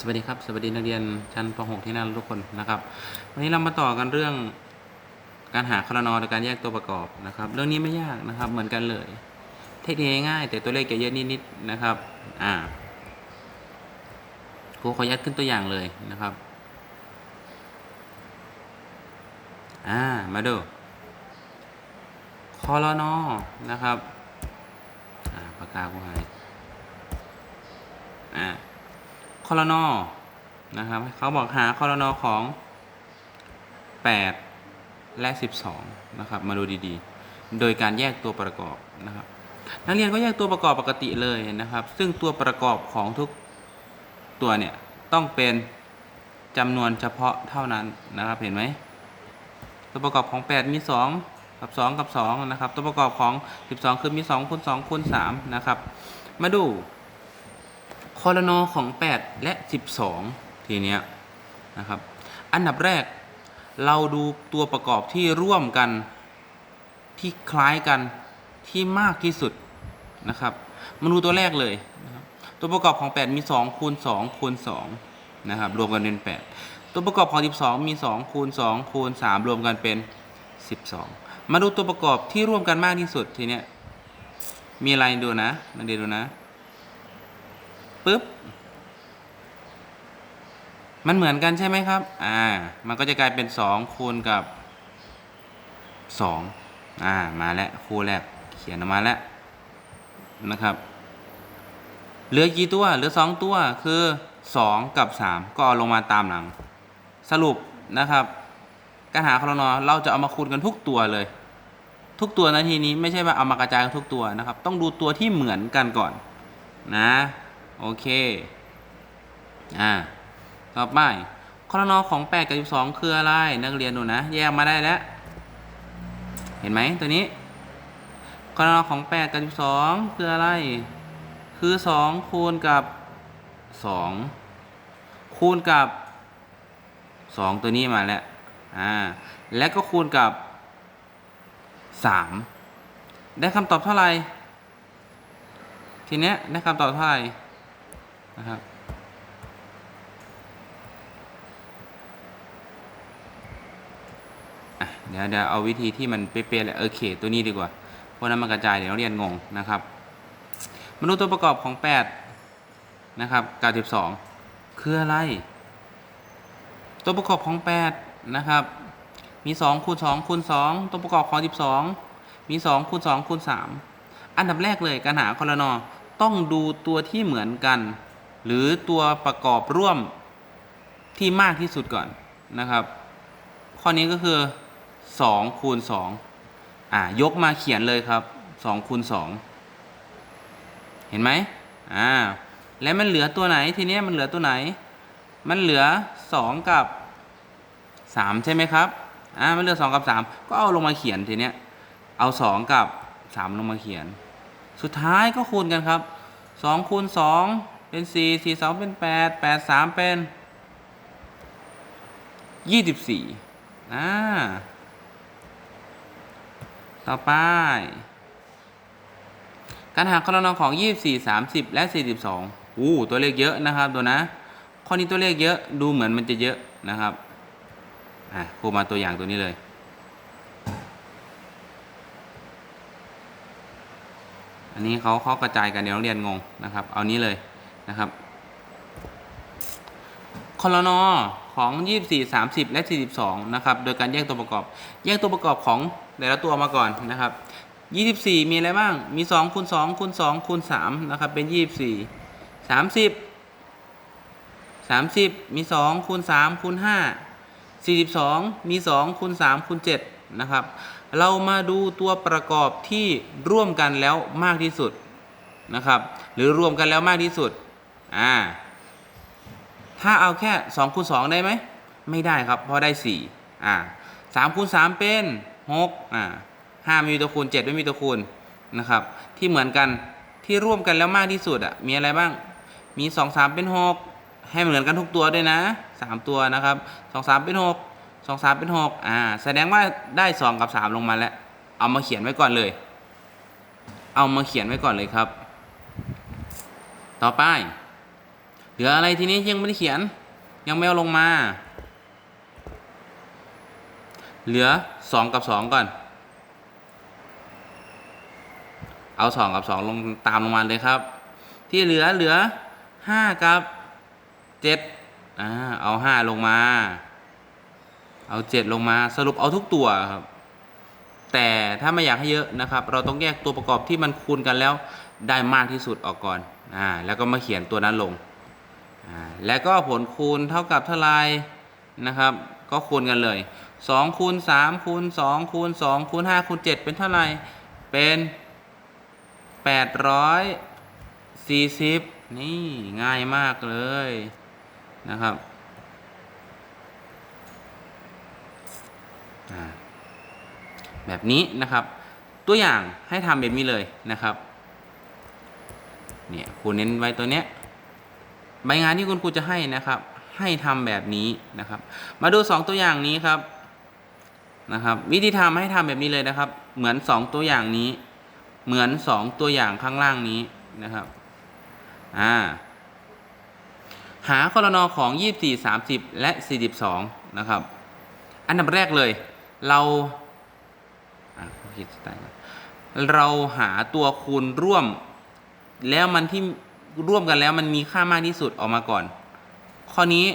สวัสดีครับ สวัสดีนักเรียนชั้นป .6 ที่น่ารักทุกคนนะครับ วันนี้เรามาต่อกันเรื่องการหาคอรนอโดยการแยกตัวประกอบนะครับ เรื่องนี้ไม่ยากนะครับ เหมือนกันเลย เทคนิคง่ายแต่ตัวเลขจะเยอะนิดๆนะครับอ่าครูขอยัดขึ้นตัวอย่างเลยนะครับอ่ามาดูคอรนอนะครับอ่าปากกากูหายอ่า คอรนอนะครับเขาบอกหาคอรนอของ 8 และ 12 นะครับ มาดูดีๆ โดยการแยกตัวประกอบนะครับ นักเรียนก็แยกตัวประกอบปกติเลยนะครับ ซึ่งตัวประกอบของทุกตัวเนี่ยต้องเป็นจำนวนเฉพาะเท่านั้นนะครับเห็นไหมตัวประกอบของ 8 มี 2 กับ 2 กับ 2 นะครับ ตัวประกอบของ 12 คือมี 2คูณ2คูณ3นะครับ มาดู คอรนอของ 8 และ 12 ทีเนี้ยนะครับ อันดับแรกเราดูตัวประกอบที่ร่วมกันที่คล้ายกันที่มากที่สุดนะครับ มาดูตัวแรกเลยนะตัวประกอบของ 8 มี 2 คูณ 2 คูณ 2 นะครับ รวมกันเป็น 8 ตัวประกอบของ 12 มี 2 คูณ 2 คูณ 3 รวมกันเป็น 12 มาดูตัวประกอบที่ร่วมกันมากที่สุดทีเนี้ยมีอะไรดูนะมาเรียนดูนะ ปุ๊บ มันเหมือนกันใช่ไหมครับ อ่า มันก็จะกลายเป็น2คูณกับ2อ่า มาแล้วคู่แรกเขียนออกมาแล้วนะครับ เหลือกี่ตัว เหลือ2ตัวคือ2กับ3ก็เอาลงมาตามหลัง สรุปนะครับ การหาคอรนอเราจะเอามาคูณกันทุกตัวเลย ทุกตัวนาทีนี้ไม่ใช่ว่าเอามากระจายกันทุกตัวนะครับ ต้องดูตัวที่เหมือนกันก่อนนะ โอเค อ่า ต่อไปคอนอของ 8 กับ 12 คืออะไร นักเรียนดูนะ แยกมาได้แล้ว เห็นไหมตัวนี้คอนอของ 8 กับ 12 คืออะไร คือ 2 คูณกับ 2 คูณกับ 2 ตัวนี้มาแล้ว อ่า และก็คูณกับ 3 ได้คำตอบเท่าไหร่ ทีเนี้ยได้คำตอบเท่าไหร่ นะครับเดี๋ยวเดี๋ยวเอาวิธีที่มันเป๊ะๆเลยโอเค ตัวนี้ดีกว่า เพราะนั้นมันกระจายเดี๋ยวเรียนงงนะครับมาดูตัวประกอบของ 8 นะครับกับ12คืออะไร ตัวประกอบของ 8 นะครับ มี 2คูณ2คูณ2ตัวประกอบของ 12 มี 2คูณ2คูณ3 อันดับแรกเลยการหาคอรนอต้องดูตัวที่เหมือนกัน หรือตัวประกอบร่วมที่มากที่สุดก่อนนะครับ ข้อนี้ก็คือ2คูณ2อ่ายกมาเขียนเลยครับ2คูณ2เห็นไหมอ่าแล้วมันเหลือตัวไหนทีเนี้ยมันเหลือตัวไหน มันเหลือ 2 กับ 3 ใช่ไหมครับอ่ามันเหลือ 2 กับ 3 ก็เอาลงมาเขียนทีเนี้ยเอา 2 กับ 3 ลงมาเขียน สุดท้ายก็คูณกันครับ2คูณ2 เป็น4 4 2เป็น8 8 3เป็น24อ่าต่อไป การหาคอรนอของ 24 30 และ 42อู้ตัวเลขเยอะนะครับตัวนะ ข้อนี้ตัวเลขเยอะดูเหมือนมันจะเยอะนะครับ อะครูมาตัวอย่างตัวนี้เลย อันนี้เขาเขากระจายกันเดี๋ยวนักเรียนงงนะครับ เอานี้เลย นะครับคอรนอของ 24 30 และ 42 นะครับ โดยการแยกตัวประกอบ แยกตัวประกอบของแต่ละตัวมาก่อนนะครับ 24 มีอะไรบ้าง มี2คูณ2คูณ2คูณ3นะครับ เป็น 24 30 30 มี2คูณ3คูณ5 42 มี2คูณ3คูณ7นะครับ เรามาดูตัวประกอบที่ร่วมกันแล้วมากที่สุดนะครับ หรือรวมกันแล้วมากที่สุด อ่า ถ้าเอาแค่2คูณ2ได้ไหม ไม่ได้ครับ เพราะได้4อ่า3คูณ3เป็น6อ่า5ไม่มีตัวคูณ 7 ไม่มีตัวคูณนะครับ ที่เหมือนกันที่ร่วมกันแล้วมากที่สุดอะมีอะไรบ้าง มี 2 3 เป็น 6 ให้เหมือนกันทุกตัวด้วยนะ 3 ตัวนะครับ 2 3 เป็น 6 2 3 เป็น 6 อ่า แสดงว่าได้ 2 กับ 3 ลงมาแล้ว เอามาเขียนไว้ก่อนเลย เอามาเขียนไว้ก่อนเลยครับ ต่อไป เหลืออะไรทีนี้ยังไม่ได้เขียน ยังไม่เอาลงมา เหลือสองกับสองก่อน เอาสองกับสองลงตามลงมาเลยครับ ที่เหลือเหลือห้ากับเจ็ดอ่าเอาห้าลงมา เอาเจ็ดลงมาสรุปเอาทุกตัวครับ แต่ถ้าไม่อยากให้เยอะนะครับ เราต้องแยกตัวประกอบที่มันคูณกันแล้วได้มากที่สุดออกก่อนอ่าแล้วก็มาเขียนตัวนั้นลง แล้วก็ผลคูณเท่ากับเท่าไรนะครับ ก็คูณกันเลย2คูณ3คูณ2คูณ2คูณ5คูณ7เป็นเท่าไหร่ เป็น 840 นี่ง่ายมากเลยนะครับแบบนี้นะครับ ตัวอย่างให้ทำแบบนี้เลยนะครับ เนี่ยครูเน้นไว้ตัวเนี้ย ใบงานที่คุณครูจะให้นะครับ ให้ทำแบบนี้นะครับ มาดู 2 ตัวอย่างนี้ครับนะครับ วิธีทำให้ทำแบบนี้เลยนะครับ เหมือน 2 ตัวอย่างนี้ เหมือน 2 ตัวอย่างข้างล่างนี้นะครับอ่าหาคอรนอของ 24 30 และ 42 นะครับ อันดับแรกเลย เราเราหาตัวคูณร่วม แล้วมันที่ ร่วมกันแล้วมันมีค่ามากที่สุดออกมาก่อน ข้อนี้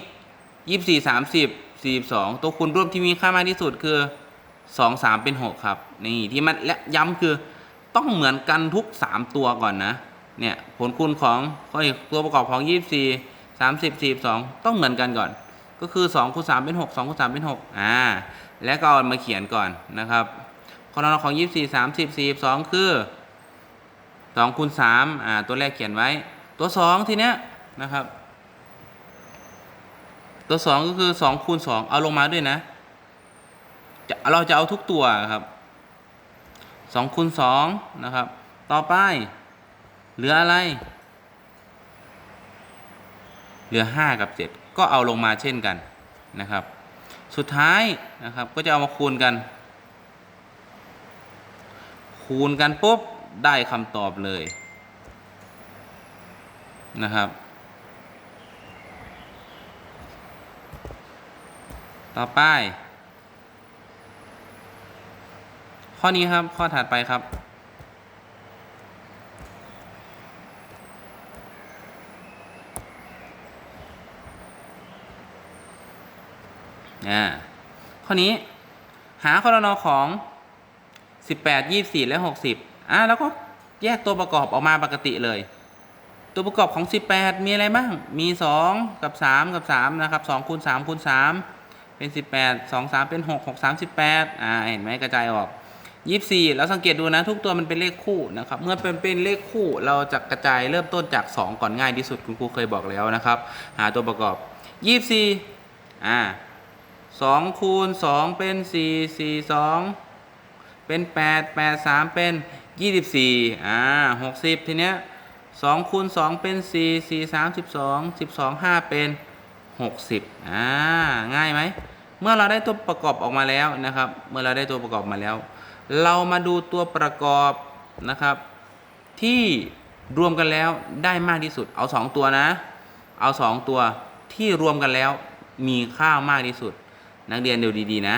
ยี่สิบสี่สามสิบสี่สองตัวคูณร่วมที่มีค่ามากที่สุดคือสองสามเป็นหกครับ นี่ที่มันและย้ำคือต้องเหมือนกันทุกสามตัวก่อนนะ เนี่ยผลคูณของเอ้ยตัวประกอบของยี่สิบสี่สามสิบสี่สองต้องเหมือนกันก่อน ก็คือสองคูณสามเป็นหกสองคูณสามเป็นหกอ่าแล้วก็เอามาเขียนก่อนนะครับข้อนอนของยี่สิบสี่สามสิบสี่สองคือสองคูณสามอ่าตัวแรกเขียนไว้ ตัวสองทีเนี้ยนะครับ ตัวสองก็คือสองคูณสองเอาลงมาด้วยนะจะเราจะเอาทุกตัวครับสองคูณสองนะครับ ต่อไป เหลืออะไร เหลือห้ากับเจ็ดก็เอาลงมาเช่นกันนะครับ สุดท้ายนะครับก็จะเอามาคูณกัน คูณกันปุ๊บได้คำตอบเลย นะครับ ต่อไป ข้อนี้ครับข้อถัดไปครับ อ่า ข้อนี้หาคอรนอของ 18 24 และ 60อ่าแล้วก็แยกตัวประกอบออกมาปกติเลย ตัวประกอบของ 18 มีอะไรบ้าง มี 2 กับ 3 กับ 3 นะครับ2คูณ3คูณ3เป็น 18 2 3 เป็น 6 6 3 18 อ่า เห็นไหมกระจายออก 24 แล้วสังเกตดูนะทุกตัวมันเป็นเลขคู่นะครับ เมื่อเป็นเป็นเลขคู่เราจะกระจายเริ่มต้นจาก 2 ก่อนง่ายที่สุดคุณครูเคยบอกแล้วนะครับ หาตัวประกอบ 24 อ่าสองคูณสองเป็นสี่สี่สองเป็นแปดแปดสามเป็นยี่สิบสี่อ่าหกสิบทีเนี้ย สองคูณสองเป็นสี่สี่สามสิบสองสิบสองห้าเป็นหกสิบอ่าง่ายไหมเมื่อเราได้ตัวประกอบออกมาแล้วนะครับ เมื่อเราได้ตัวประกอบมาแล้ว เรามาดูตัวประกอบนะครับ ที่รวมกันแล้วได้มากที่สุด เอาสองตัวนะ เอาสองตัวที่รวมกันแล้วมีค่ามากที่สุด นักเรียนดูดีๆนะ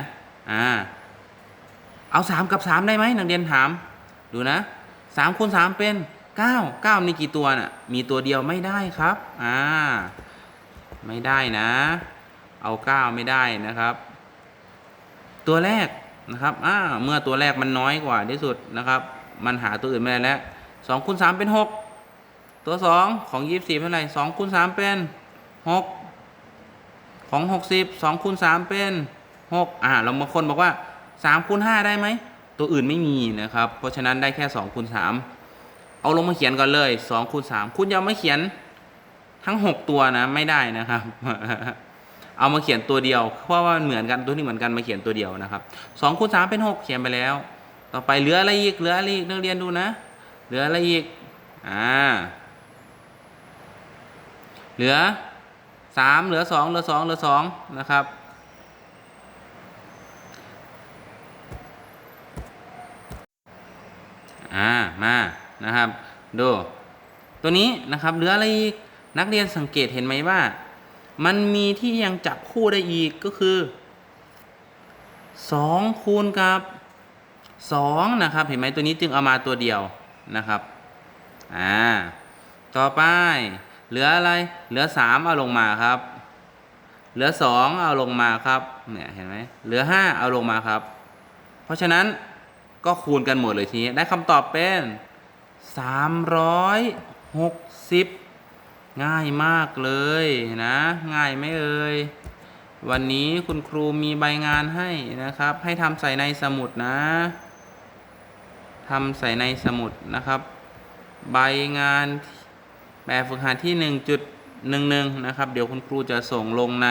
อ่าเอาสามกับสามได้ไหมนักเรียนถาม ดูนะสามคูณสามเป็น เก้าเก้ามีกี่ตัวน่ะ มีตัวเดียวไม่ได้ครับ อ่า ไม่ได้นะ เอาเก้าไม่ได้นะครับ ตัวแรกนะครับ อ่า เมื่อตัวแรกมันน้อยกว่าที่สุดนะครับ มันหาตัวอื่นไม่ได้แล้วสองคูณสามเป็นหก ตัวสองของยี่สิบสี่เป็นไรสองคูณสามเป็นหก ของหกสิบสองคูณสามเป็นหกอ่า เราบางคนบอกว่าสามคูณห้าได้ไหม ตัวอื่นไม่มีนะครับ เพราะฉะนั้นได้แค่สองคูณสาม เอาลงมาเขียนก่อนเลยสองคูณสามคุณอย่ามาเขียนทั้งหกตัวนะไม่ได้นะครับ เอามาเขียนตัวเดียว เพราะว่ามันเหมือนกันตัวนี้เหมือนกันมาเขียนตัวเดียวนะครับสองคูณสามเป็นหกเขียนไปแล้ว ต่อไปเหลืออะไรอีกเหลืออะไรอีกนักเรียนดูนะ เหลืออะไรอีกอ่าเหลือสามเหลือสองเหลือสองเหลือสองนะครับอ่ามา นะครับ ดู ตัวนี้นะครับเหลืออะไรอีกนักเรียนสังเกตเห็นไหมว่า มันมีที่ยังจับคู่ได้อีกก็คือ2คูณกับ2นะครับ เห็นไหมตัวนี้จึงเอามาตัวเดียวนะครับอ่าต่อไป เหลืออะไร เหลือ 3 เอาลงมาครับ เหลือ 2 เอาลงมาครับ เนี่ยเห็นไหมเหลือ 5 เอาลงมาครับ เพราะฉะนั้นก็คูณกันหมดเลยทีนี้ได้คำตอบเป็น 360 ง่ายมากเลยนะ ง่ายไหมเอ่ยวันนี้คุณครูมีใบงานให้นะครับ ให้ทำใส่ในสมุดนะทำใส่ในสมุดนะครับ ใบงานแบบฝึกหัดที่ 1.11 นะครับ เดี๋ยวคุณครูจะส่งลงใน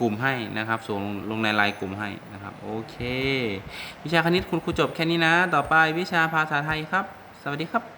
กลุ่มให้นะครับ ส่งลงในไลน์กลุ่มให้นะครับ โอเค วิชาคณิตคุณครูจบแค่นี้นะ ต่อไปวิชาภาษาไทยครับ สวัสดีครับ